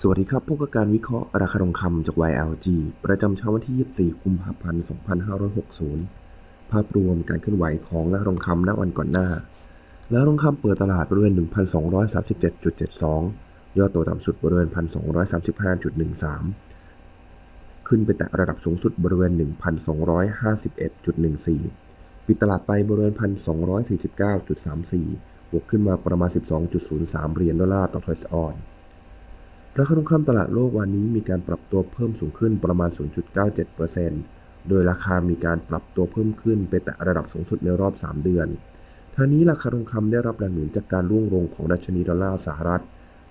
สวัสดีครับพวกบการวิเคราะห์ราคาทองคำจาก YLG ประจำเช้าวันที่ 24 กุมภาพันธ์ 2560 ภาพรวมการเคลื่อนไหวของราคาทองคำณวันก่อนหน้าแล้วทองคำเปิดตลาดบริเวณ 1,237.72 ย่อตัวต่ำสุดบริเวณ 1,235.13 ขึ้นไปแตะระดับสูงสุดบริเวณ 1,251.14 ปิดตลาดไปบริเวณ 1,249.34 บวกขึ้นมาประมาณ 12.03 เหรียญดอลลาร์ต่อทอยส์ออน ราคาทองคำตลาดโลกวันนี้มีการปรับตัวเพิ่มสูงขึ้นประมาณ 0.97%โดยราคามีการปรับตัวเพิ่มขึ้นไปแตะระดับสูงสุดในรอบ 3 เดือนทางนี้ราคาทองคำได้รับแรงหนุนจากการร่วงลงของดัชนีดอลลาร์สหรัฐ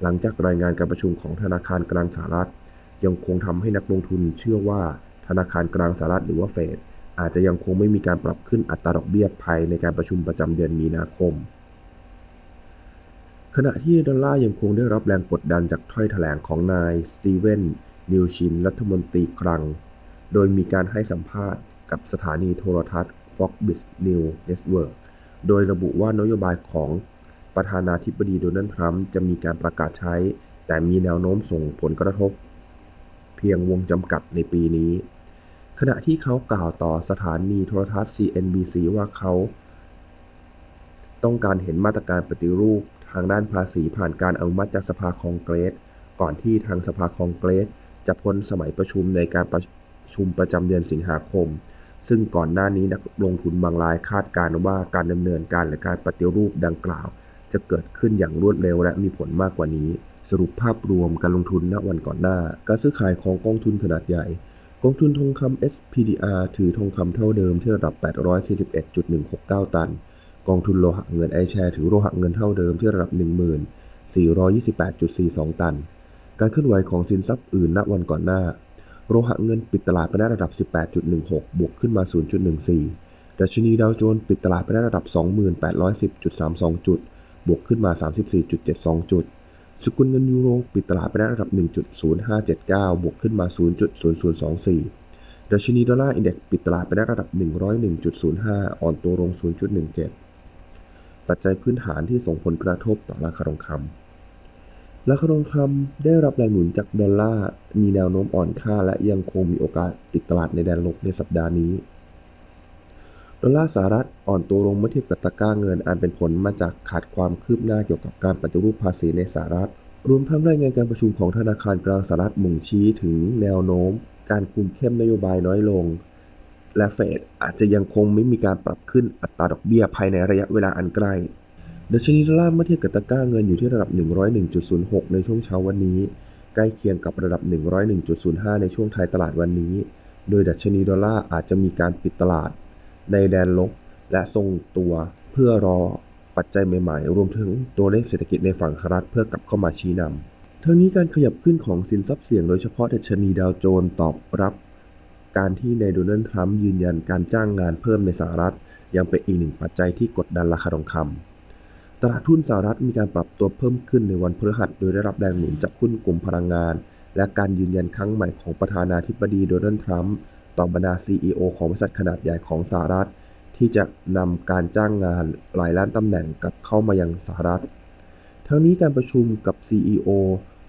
หลังจากรายงานการประชุมของธนาคารกลางสหรัฐ ยังคงทำให้นักลงทุนเชื่อว่าธนาคารกลางสหรัฐหรือว่าเฟดอาจจะยังคงไม่มีการปรับขึ้นอัตราดอกเบี้ยภายในการประชุมประจำเดือนมีนาคม ขณะที่ดอลลาร์ยังคงได้รับแรงกดดันจากถ้อยแถลงของนายสตีเวนนิวชินรัฐมนตรีคลัง โดยมีการให้สัมภาษณ์กับสถานีโทรทัศน์ Fox Business Network โดยระบุว่านโยบายของประธานาธิบดีโดนัลด์ทรัมป์จะมีการประกาศใช้ แต่มีแนวโน้มส่งผลกระทบ เพียงวงจำกัดในปีนี้ ขณะที่เขากล่าวต่อสถานีโทรทัศน์ CNBC ว่าเขา ต้องการเห็นมาตรการปฏิรูป ทางด้านภาษีผ่านการอนุมัติจากสภาคองเกรส ก่อนที่ทางสภาคองเกรส จะพ้นสมัยประชุมในการประชุมประจำเดือนสิงหาคม ซึ่งก่อนหน้านี้นักลงทุนบางรายคาดการณ์ว่าการดำเนินการและการปฏิรูปดังกล่าว จะเกิดขึ้นอย่างรวดเร็วและมีผลมากกว่านี้ สรุปภาพรวมการลงทุนณวันก่อนหน้า การซื้อขายของกองทุนขนาดใหญ่กองทุนทองคำ SPDR ถือทองคำเท่าเดิมที่ระดับ 841.169 ตัน กองทุนโลหะเงินไอแชร์ถือโลหะเงินเท่าเดิมที่ระดับ 1428.42 ตัน การเคลื่อนไหวของสินทรัพย์อื่นณวันก่อนหน้า โลหะเงินปิดตลาดไปได้ระดับ 18.16 บวกขึ้นมา 0.14 ดัชนีดาวโจนส์ปิดตลาดไปได้ระดับ 2810.32 จุด บวกขึ้นมา 34.72 จุด สกุลเงินยูโรปิดตลาดไปได้ระดับ 1.0579 บวกขึ้นมา 0.0024ดัชนีดอลลาร์อินเด็กซ์ปิดตลาดไปได้ระดับ 101.05 อ่อนตัวลง 0.17 ปัจจัยพื้นฐานที่ส่งผลกระทบต่อราคาทองคำราคาทองคำได้รับแรงหนุนจากดอลลาร์มีแนวโน้มอ่อนค่า และยังคงมีโอกาสติดตลาดในแดนลบในสัปดาห์นี้ ดอลลาร์สหรัฐอ่อนตัวลงเมื่อเทียบกับตะกร้าเงินอันเป็นผลมาจากขาดความคืบหน้าเกี่ยวกับการปฏิรูปภาษีในสหรัฐ รวมทั้งรายงานการประชุมของธนาคารกลางสหรัฐบ่งชี้ถึงแนวโน้ม การคุมเข้มนโยบายน้อยลง และเฟดอาจจะยังคงไม่มีการปรับขึ้นอัตราดอกเบี้ยภายในระยะเวลาอันใกล้ดัชนีดอลลาร์เมื่อเทียบกับตะกร้าเงินอยู่ที่ระดับ 101.06 ในช่วงเช้าวันนี้ ใกล้เคียงกับระดับ 101.05 ในช่วงท้ายตลาดวันนี้ โดยดัชนีดอลลาร์อาจจะมีการปิดตลาด ในแดนลบ และทรงตัวเพื่อรอปัจจัยใหม่ๆ รวมถึงตัวเลขเศรษฐกิจในฝั่งสหรัฐเพื่อกลับเข้ามาชี้นำทั้งนี้การขยับขึ้นของสินทรัพย์เสี่ยงโดยเฉพาะดัชนีดาวโจนส์ตอบรับ การที่นายโดนัลด์ทรัมป์ยืนยันการจ้างงานเพิ่มในสหรัฐ ยังเป็นอีกหนึ่งปัจจัยที่กดดันราคาทองคำตลาดหุ้นสหรัฐมีการปรับตัวเพิ่มขึ้นในวันพฤหัสโดยได้รับแรงหนุนจากหุ้นกลุ่มพลังงาน และการยืนยันครั้งใหม่ของประธานาธิบดีโดนัลด์ทรัมป์ต่อบรรดา CEO ของบริษัทขนาดใหญ่ของสหรัฐ ที่จะนำการจ้างงานหลายล้านตำแหน่งกลับเข้ามายังสหรัฐ ทั้งนี้การประชุมกับ CEO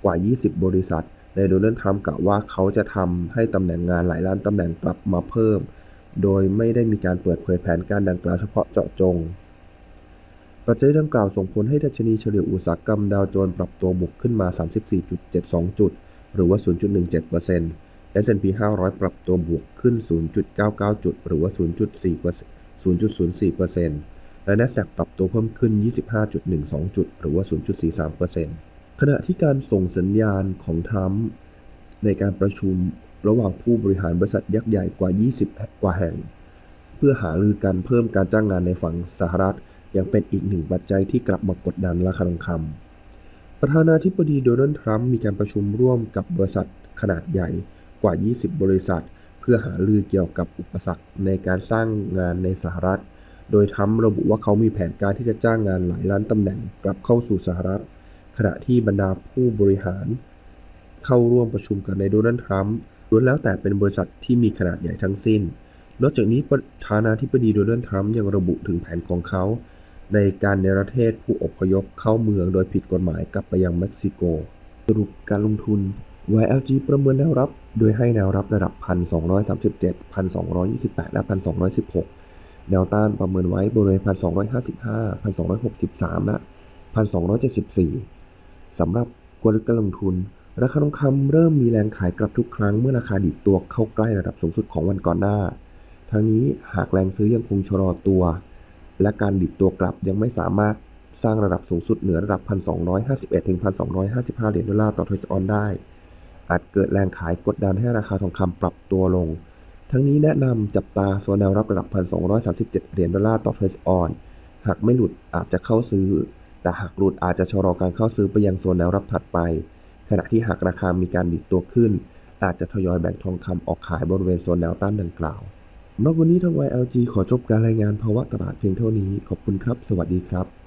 กว่า 20 บริษัท ในโดนัลด์ทรัมป์กล่าวว่าเขาจะทำให้ตำแหน่งงานหลายล้านตำแหน่งกลับมาเพิ่ม โดยไม่ได้มีการเปิดเผยแผนการดังกล่าวเฉพาะเจาะจง ปัจจัยดังกล่าวส่งผลให้ดัชนีเฉลี่ยอุตสาหกรรมดาวโจนส์ปรับตัวบวกขึ้นมา 34.72 จุด หรือว่า 0.17% S&P 500 ปรับตัวบวกขึ้น 0.99 จุด หรือว่า 0.4%และ NASDAQ ปรับตัวเพิ่มขึ้น 25.12 จุด หรือว่า 0.43% ขณะที่การส่งสัญญาณของทรัมป์ในการประชุมระหว่างผู้บริหารบริษัทยักษ์ใหญ่กว่า 20 กว่าแห่ง เพื่อหารือกันเพิ่มการจ้างงานในฝั่งสหรัฐยังเป็นอีกหนึ่งปัจจัยที่กลับมากดดันราคาทองคำประธานาธิบดีโดนัลด์ทรัมป์มีการประชุมร่วมกับบริษัทขนาดใหญ่กว่า 20 บริษัท เพื่อหารือเกี่ยวกับอุปสรรคในการสร้างงานในสหรัฐ โดยทรัมป์ระบุว่าเขามีแผนการที่จะจ้างงานหลายล้านตำแหน่งกลับเข้าสู่สหรัฐ ขณะที่บรรดาผู้บริหาร เข้าร่วมประชุมกันายโดนัลด์ทรัมป์ล้วนแล้วแต่เป็นบริษัทที่มีขนาดใหญ่ทั้งสิ้น นอกจากนี้ประธานาธิบดีโดนัลด์ทรัมป์ยังระบุถึงแผนของเขา ในการเนประเทศผู้อพยพเข้าเมืองโดยผิดกฎหมายกลับไปยังเม็กซิโก สรุปการลงทุน YLG ประเมินแนวรับ โดยให้แนวรับระดับ 1,237 1,228 และ 1,216 แนวต้านประเมินไว้บริเวณ 1,255 1,263 และ 1,274 สำหรับกลยุทธ์การลงทุน ราคาทองคำเริ่มมีแรงขายกลับทุกครั้งเมื่อราคาดิดตัวเข้าใกล้ระดับสูงสุดของวันก่อนหน้า ทั้งนี้หากแรงซื้อยังคงชะลอตัว และการดิดตัวกลับยังไม่สามารถสร้างระดับสูงสุดเหนือระดับ 1,251ถึง1,255 เหรียญดอลลาร์ต่อทรัลออนได้ อาจเกิดแรงขายกดดันให้ราคาทองคำปรับตัวลง ทั้งนี้แนะนำจับตาโซนแนวรับระดับ 1,237 เหรียญดอลลาร์ต่อทรัลออน หากไม่หลุดอาจจะเข้าซื้อ แต่หากหลุดอาจจะชะลอการเข้าซื้อไปยังโซนแนวรับถัดไป ขณะที่หากราคามีการดิดตัวขึ้น อาจจะทยอยแบ่งทองคำออกขายบริเวณโซนแนวต้านดังกล่าวนอกวันนี้ทาง YLG ขอจบการรายงานภาวะตลาดเพียงเท่านี้ ขอบคุณครับ สวัสดีครับ